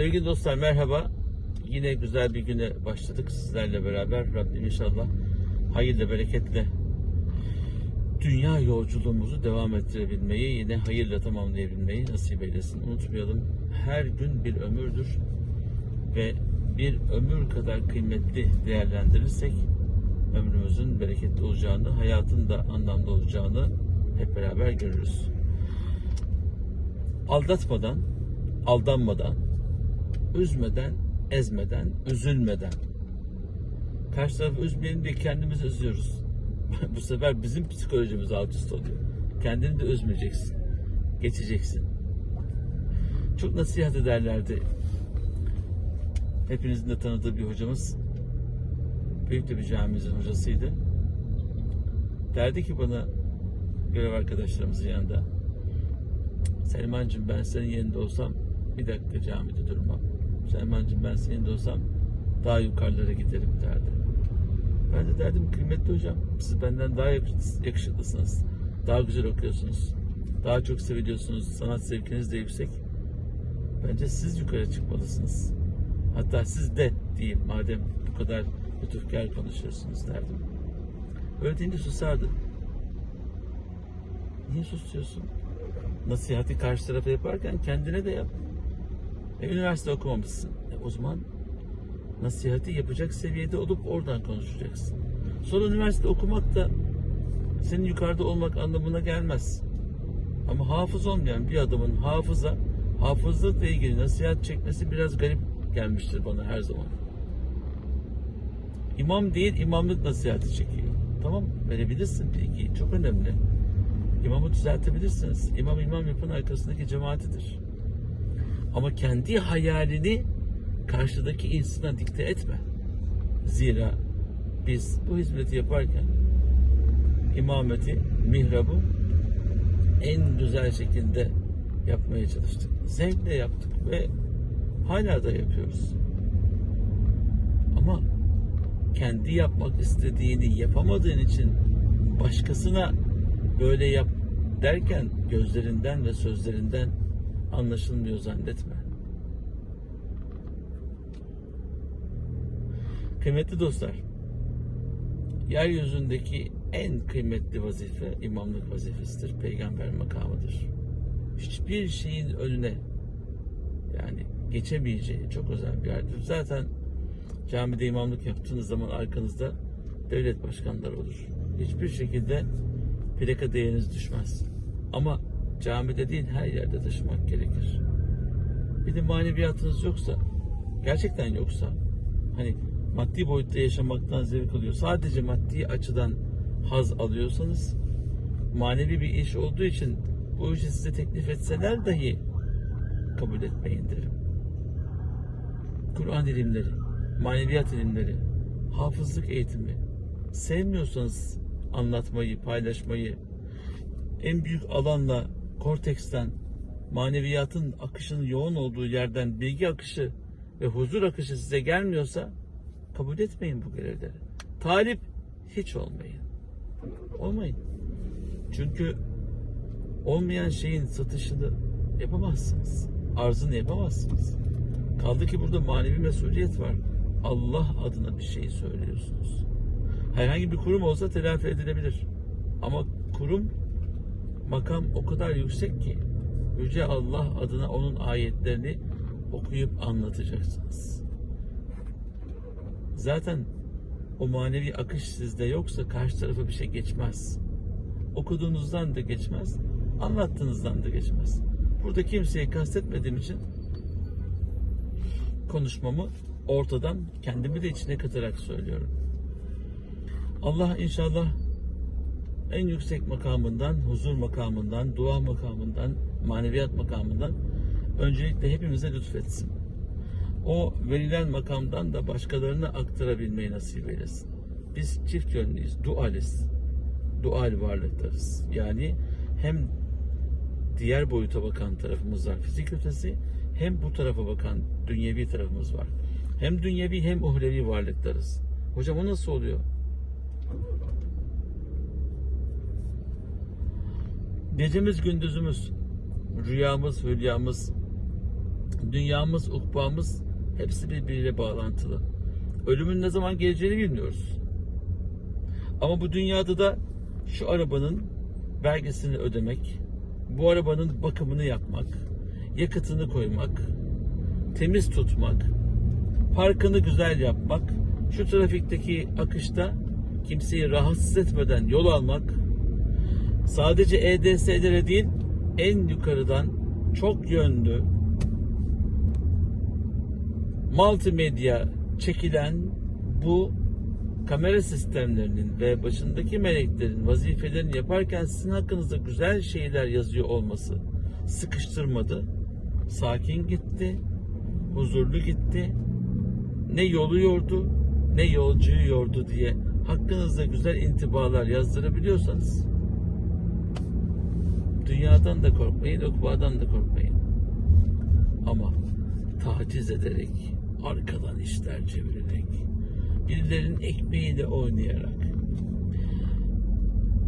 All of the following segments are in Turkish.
Sevgili dostlar merhaba. Yine güzel bir güne başladık sizlerle beraber. Rabbim inşallah hayırla bereketle dünya yolculuğumuzu devam ettirebilmeyi, yine hayırla tamamlayabilmeyi nasip eylesin. Unutmayalım her gün bir ömürdür ve bir ömür kadar kıymetli değerlendirirsek ömrümüzün bereketli olacağını, hayatın da anlamlı olacağını hep beraber görürüz. Aldatmadan, aldanmadan, üzmeden, ezmeden, üzülmeden. Karşı tarafı üzmeyelim diye kendimizi üzüyoruz. Bu sefer bizim psikolojimiz alt üst oluyor. Kendini de üzmeyeceksin. Geçeceksin. Çok nasihat ederlerdi. Hepinizin de tanıdığı bir hocamız. Büyük de bir camimizin hocasıydı. Derdi ki bana görev arkadaşlarımızın yanında Selmancığım ben senin yerinde olsam bir dakika camide durmam. Selmancığım ben senin yerinde olsam daha yukarılara giderim derdi. Ben de derdim kıymetli hocam siz benden daha yakış- yakışıklısınız. Daha güzel okuyorsunuz. Daha çok seviliyorsunuz. Sanat zevkiniz de yüksek. Bence siz yukarı çıkmalısınız. Hatta siz de diyeyim madem bu kadar lütufkar konuşuyorsunuz derdim. Öyle deyince susardı. Niye susuyorsun? Nasihati karşı tarafa yaparken kendine de yap. E, üniversite okumamışsın. E, o zaman nasihati yapacak seviyede olup oradan konuşacaksın. Sonra üniversite okumak da senin yukarıda olmak anlamına gelmez. Ama hafız olmayan bir adamın hafıza, hafızlıkla ilgili nasihat çekmesi biraz garip gelmiştir bana her zaman. İmam değil, imamlık nasihati çekiyor. Tamam, verebilirsin bilgiyi. Çok önemli. İmamı düzeltebilirsiniz. İmam imam yapan arkasındaki cemaatidir. Ama kendi hayalini karşıdaki insana dikte etme. Zira biz bu hizmeti yaparken imameti, mihrabı en güzel şekilde yapmaya çalıştık. Zevkle yaptık ve hala da yapıyoruz. Ama kendi yapmak istediğini yapamadığın için başkasına böyle yap derken gözlerinden ve sözlerinden anlaşılmıyor zannetme. Kıymetli dostlar, yeryüzündeki en kıymetli vazife imamlık vazifesidir, peygamber makamıdır. Hiçbir şeyin önüne yani geçemeyeceği çok özel bir yerdir. Zaten camide imamlık yaptığınız zaman arkanızda devlet başkanları olur. Hiçbir şekilde plaka değeriniz düşmez. Ama camide değil her yerde taşımak gerekir. Bir de maneviyatınız yoksa, gerçekten yoksa, hani maddi boyutta yaşamaktan zevk alıyor. Sadece maddi açıdan haz alıyorsanız, manevi bir iş olduğu için bu işi size teklif etseler dahi kabul etmeyin derim. Kur'an ilimleri, maneviyat ilimleri, hafızlık eğitimi, sevmiyorsanız anlatmayı, paylaşmayı, en büyük alanla, korteksten, maneviyatın akışının yoğun olduğu yerden bilgi akışı ve huzur akışı size gelmiyorsa kabul etmeyin bu görevleri. Talip hiç olmayın. Olmayın. Çünkü olmayan şeyin satışını yapamazsınız. Arzını yapamazsınız. Kaldı ki burada manevi mesuliyet var. Allah adına bir şey söylüyorsunuz. Herhangi bir kurum olsa telafi edilebilir. Ama kurum makam o kadar yüksek ki Yüce Allah adına onun ayetlerini okuyup anlatacaksınız. Zaten o manevi akış sizde yoksa karşı tarafa bir şey geçmez. Okuduğunuzdan da geçmez, anlattığınızdan da geçmez. Burada kimseyi kastetmediğim için konuşmamı ortadan kendimi de içine katarak söylüyorum. Allah inşallah en yüksek makamından, huzur makamından, dua makamından, maneviyat makamından öncelikle hepimize lütfetsin. O verilen makamdan da başkalarına aktarabilmeyi nasip eylesin. Biz çift yönlüyüz, dualiz. Dual varlıklarız. Yani hem diğer boyuta bakan tarafımız var, fizik ötesi, hem bu tarafa bakan dünyevi tarafımız var. Hem dünyevi hem uhrevi varlıklarız. Hocam o nasıl oluyor? Gecemiz gündüzümüz, rüyamız hülyamız Dünyamız, ukbamız hepsi birbiriyle bağlantılı. Ölümün ne zaman geleceğini bilmiyoruz. Ama bu dünyada da şu arabanın vergisini ödemek, bu arabanın bakımını yapmak, yakıtını koymak, temiz tutmak, parkını güzel yapmak, şu trafikteki akışta kimseyi rahatsız etmeden yol almak, sadece EDS'lere değil en yukarıdan çok yönlü multimedya çekilen bu kamera sistemlerinin ve başındaki meleklerin vazifelerini yaparken sizin hakkınızda güzel şeyler yazıyor olması sıkıştırmadı. Sakin gitti, huzurlu gitti. Ne yolu yordu, ne yolcuyu yordu diye hakkınızda güzel intibalar yazdırabiliyorsanız dünyadan da korkmayın, ukbadan da korkmayın. Ama taciz ederek, arkadan işler çevirerek, birilerinin ekmeğiyle oynayarak,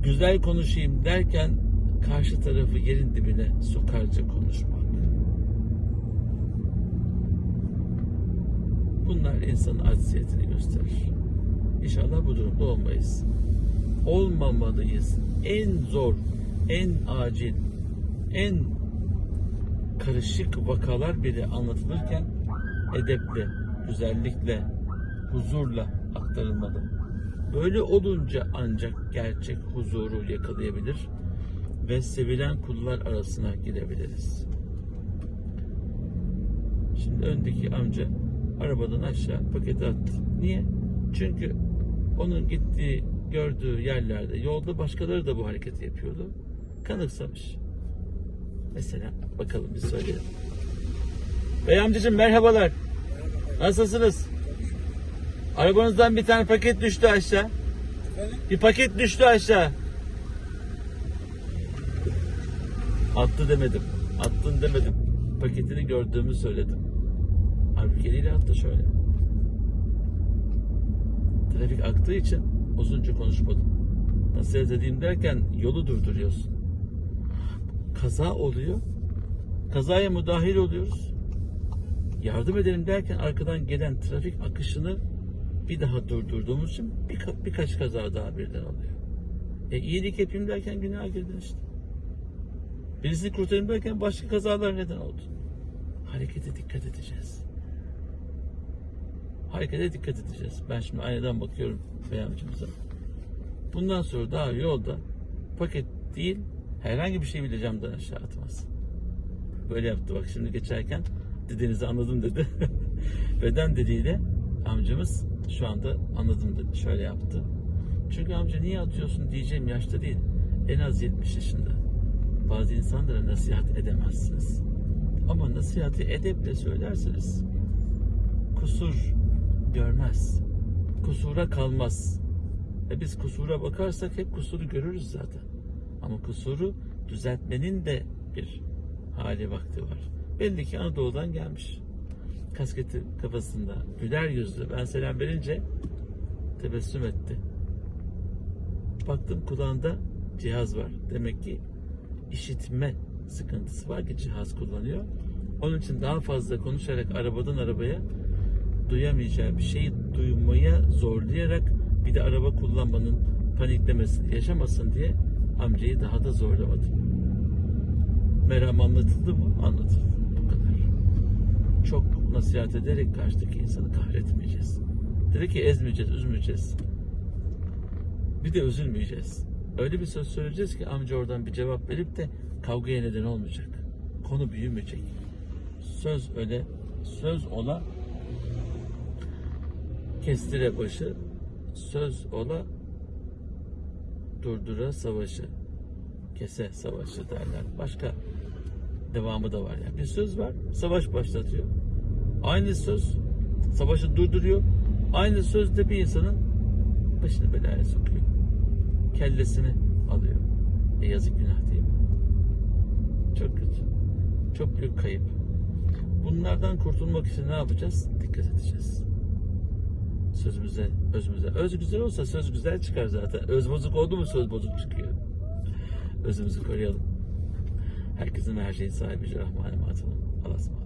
güzel konuşayım derken karşı tarafı yerin dibine sokarca konuşmak. Bunlar insanın acziyetini gösterir. İnşallah bu durumda olmayız. Olmamalıyız. En zor, en acil, en karışık vakalar bile anlatılırken edeple, güzellikle, huzurla aktarılmalı. Böyle olunca ancak gerçek huzuru yakalayabilir ve sevilen kullar arasına girebiliriz. Şimdi öndeki amca arabadan aşağı paketi attı. Niye? Çünkü onun gittiği, gördüğü yerlerde yolda başkaları da bu hareketi yapıyordu. Kanıksamış. Mesela bakalım bir söyleyelim. Bey amcacığım merhabalar. Nasılsınız? Arabanızdan bir tane paket düştü aşağı. Bir paket düştü aşağı. Attı demedim. Attın demedim. Paketini gördüğümü söyledim. Halbuki eliyle attı şöyle. Trafik aktığı için uzunca konuşmadım. Nasihat edeyim derken yolu durduruyorsun. Kaza oluyor. Kazaya müdahil oluyoruz. Yardım edelim derken arkadan gelen trafik akışını bir daha durdurduğumuz için birka- birkaç kaza daha birden oluyor. E iyilik yapayım derken günaha girdin işte. Birisini kurtarayım derken başka kazalar neden oldu? Harekete dikkat edeceğiz. Harekete dikkat edeceğiz. Ben şimdi aynadan bakıyorum beyancımıza. Bundan sonra daha yolda paket değil herhangi bir şey bile camdan aşağı atmaz. Böyle yaptı bak şimdi geçerken dediğinizi anladım dedi. Beden dediğiyle amcamız şu anda anladım dedi. Şöyle yaptı. Çünkü amca niye atıyorsun diyeceğim yaşta değil. En az 70 yaşında. Bazı insanlara nasihat edemezsiniz. Ama nasihati edeple söylerseniz kusur görmez. Kusura kalmaz. E biz kusura bakarsak hep kusuru görürüz zaten. Ama kusuru düzeltmenin de bir hali vakti var. Belli ki Anadolu'dan gelmiş. Kasketi kafasında, güler yüzlü. Ben selam verince tebessüm etti. Baktım kulağında cihaz var. Demek ki işitme sıkıntısı var ki cihaz kullanıyor. Onun için daha fazla konuşarak arabadan arabaya duyamayacağı bir şeyi duymaya zorlayarak bir de araba kullanmanın paniklemesini yaşamasın diye amcayı daha da zorlamadım. Meram anlatıldı mı? Anlatıldı. Çok nasihat ederek karşıdaki insanı kahretmeyeceğiz. Dedi ki ezmeyeceğiz, üzmeyeceğiz. Bir de üzülmeyeceğiz. Öyle bir söz söyleyeceğiz ki amca oradan bir cevap verip de kavgaya neden olmayacak. Konu büyümeyecek. Söz öyle, söz ola kestire başı, söz ola durdura savaşı, kese savaşı derler. Başka devamı da var yani. Bir söz var, savaş başlatıyor. Aynı söz savaşı durduruyor. Aynı söz de bir insanın başını belaya sokuyor. Kellesini alıyor. E yazık günah değil mi? Çok kötü. Çok büyük kayıp. Bunlardan kurtulmak için ne yapacağız? Dikkat edeceğiz. Sözümüze, özümüze. Öz güzel olsa söz güzel çıkar zaten. Öz bozuk oldu mu söz bozuk çıkıyor. Özümüzü koruyalım. Herkesin ve her şeyin sahibi Rahman'a emanet olun. Allah'a ısmarladık.